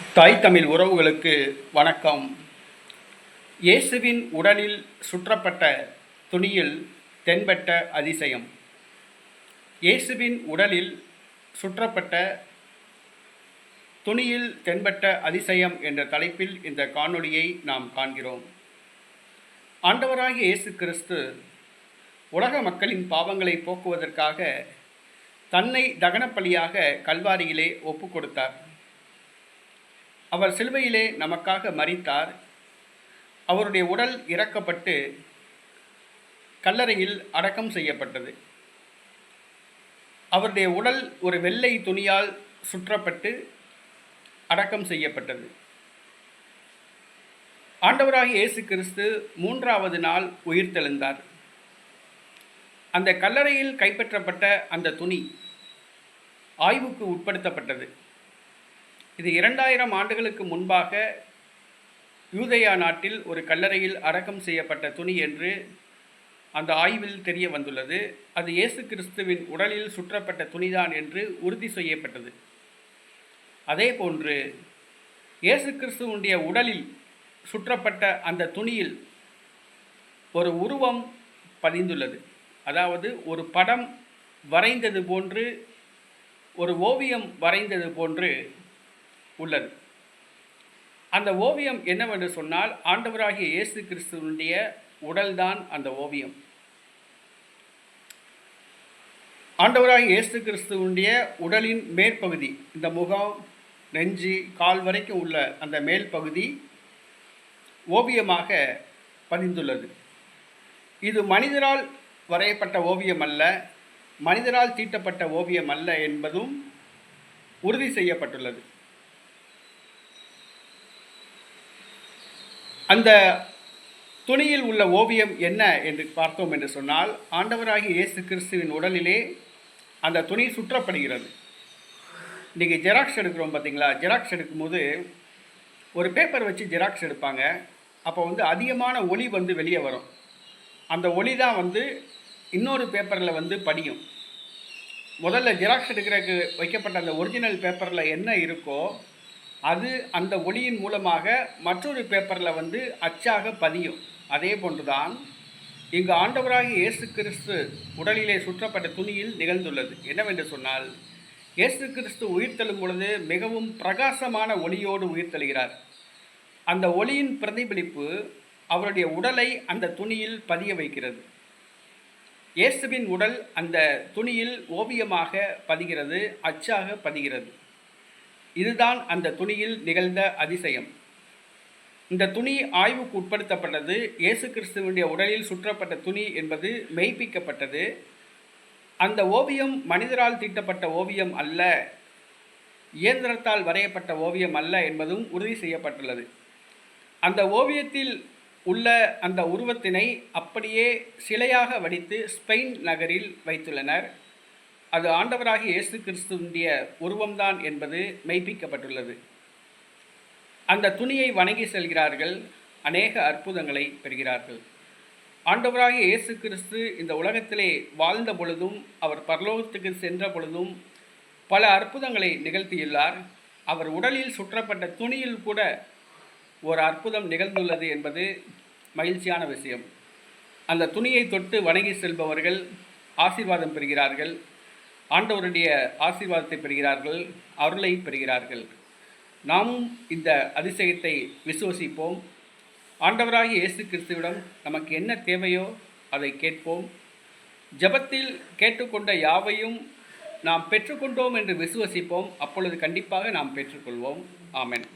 தாய் தமிழ் உறவுகளுக்கு வணக்கம். இயேசுவின் உடலில் சுற்றப்பட்ட துணியில் தென்பட்ட அதிசயம். இயேசுவின் உடலில் சுற்றப்பட்ட துணியில் தென்பட்ட அதிசயம் என்ற தலைப்பில் இந்த காணொளியை நாம் காண்கிறோம். ஆண்டவராகிய இயேசு கிறிஸ்து உலக மக்களின் பாவங்களை போக்குவதற்காக தன்னை தகனப்பலியாக கல்வாரியிலே ஒப்பு கொடுத்தார் அவர் சிலுவையிலே நமக்காக மறித்தார் அவருடைய உடல் இறக்கப்பட்டு கல்லறையில் அடக்கம் செய்யப்பட்டது. அவருடைய உடல் ஒரு வெள்ளை துணியால் சுற்றப்பட்டு அடக்கம் செய்யப்பட்டது. ஆண்டவராகிய இயேசு கிறிஸ்து மூன்றாவது நாள் உயிர்த்தெழுந்தார். அந்த கல்லறையில் கைப்பற்றப்பட்ட அந்த துணி ஆய்வுக்கு உட்படுத்தப்பட்டது. இது இரண்டாயிரம் ஆண்டுகளுக்கு முன்பாக யூதயா நாட்டில் ஒரு கல்லறையில் அடக்கம் செய்யப்பட்ட துணி என்று அந்த ஆய்வில் தெரிய வந்துள்ளது. அது இயேசு கிறிஸ்துவின் உடலில் சுற்றப்பட்ட துணிதான் என்று உறுதி செய்யப்பட்டது. அதே போன்று இயேசு கிறிஸ்துவனுடைய உடலில் சுற்றப்பட்ட அந்த துணியில் ஒரு உருவம் பதிந்துள்ளது. அதாவது ஒரு படம் வரைந்தது போன்று ஒரு ஓவியம் வரைந்தது போன்று உள்ளது. அந்த ஓவியம் என்னவென்று சொன்னால் ஆண்டவராகிய இயேசு கிறிஸ்துவனுடைய உடல்தான் அந்த ஓவியம். ஆண்டவராகிய இயேசு கிறிஸ்துவனுடைய உடலின் மேற்பகுதி இந்த முகம் நெஞ்சு கால் வரைக்கும் உள்ள அந்த மேல் பகுதி ஓவியமாக பதிந்துள்ளது. இது மனிதரால் வரையப்பட்ட ஓவியம் அல்ல மனிதரால் தீட்டப்பட்ட ஓவியம் அல்ல என்பதும் உறுதி செய்யப்பட்டுள்ளது. அந்த துணியில் உள்ள ஓவியம் என்ன என்று பார்த்தோம் என்று சொன்னால் ஆண்டவராகிய இயேசு கிறிஸ்துவின் உடலிலே அந்த துணி சுற்றப்படுகிறது. இன்றைக்கி ஜெராக்ஸ் எடுக்கிறோம் பார்த்தீங்களா? ஜெராக்ஸ் எடுக்கும்போது ஒரு பேப்பர் வச்சு ஜெராக்ஸ் எடுப்பாங்க. அப்போ வந்து அதிகமான ஒளி வந்து வெளியே வரும். அந்த ஒளி தான் வந்து இன்னொரு பேப்பரில் வந்து படியும். முதல்ல ஜெராக்ஸ் எடுக்கிறதுக்கு வைக்கப்பட்ட அந்த ஒரிஜினல் பேப்பரில் என்ன இருக்கோ அது அந்த ஒளியின் மூலமாக மற்றொரு பேப்பரில் வந்து அச்சாக பதியும். அதே போன்றுதான் இங்கு ஆண்டவராகி இயேசு கிறிஸ்து உடலிலே சுற்றப்பட்ட துணியில் நிகழ்ந்துள்ளது. என்னவென்று சொன்னால் இயேசு கிறிஸ்து உயிர்த்தெழும் பொழுது மிகவும் பிரகாசமான ஒளியோடு உயிர்த்தெழுகிறார். அந்த ஒளியின் பிரதிபலிப்பு அவருடைய உடலை அந்த துணியில் பதிய வைக்கிறது. இயேசுவின் உடல் அந்த துணியில் ஓவியமாக பதிகிறது அச்சாக பதிகிறது. இதுதான் அந்த துணியில் நிகழ்ந்த அதிசயம். இந்த துணி ஆய்வுக்கு உட்படுத்தப்பட்டது இயேசு கிறிஸ்துவனுடைய உடலில் சுற்றப்பட்ட துணி என்பது மெய்ப்பிக்கப்பட்டது. அந்த ஓவியம் மனிதரால் தீட்டப்பட்ட ஓவியம் அல்ல இயந்திரத்தால் வரையப்பட்ட ஓவியம் அல்ல என்பதும் உறுதி செய்யப்பட்டுள்ளது. அந்த ஓவியத்தில் உள்ள அந்த உருவத்தினை அப்படியே சிலையாக வடித்து ஸ்பெயின் நகரில் வைத்துள்ளனர். அது ஆண்டவராகி இயேசு கிறிஸ்துவனுடைய உருவம்தான் என்பது மெய்ப்பிக்கப்பட்டுள்ளது. அந்த துணியை வணங்கி செல்கிறார்கள் அநேக அற்புதங்களை பெறுகிறார்கள். ஆண்டவராகி இயேசு கிறிஸ்து இந்த உலகத்திலே வாழ்ந்த பொழுதும் அவர் பரலோகத்துக்கு சென்ற பொழுதும் பல அற்புதங்களை நிகழ்த்தியுள்ளார். அவர் உடலில் சுற்றப்பட்ட துணியில் கூட ஒரு அற்புதம் நிகழ்ந்துள்ளது என்பது மகிழ்ச்சியான விஷயம். அந்த துணியை தொட்டு வணங்கி செல்பவர்கள் ஆசீர்வாதம் பெறுகிறார்கள். ஆண்டவருடைய ஆசீர்வாதத்தை பெறுகிறார்கள் அருளை பெறுகிறார்கள். நாமும் இந்த அதிசயத்தை விசுவசிப்போம். ஆண்டவராகிய இயேசு கிறிஸ்துவிடம் நமக்கு என்ன தேவையோ அதை கேட்போம். ஜபத்தில் கேட்டுக்கொண்ட யாவையும் நாம் பெற்றுக்கொண்டோம் என்று விசுவசிப்போம். அப்பொழுது கண்டிப்பாக நாம் பெற்றுக்கொள்வோம். ஆமென்.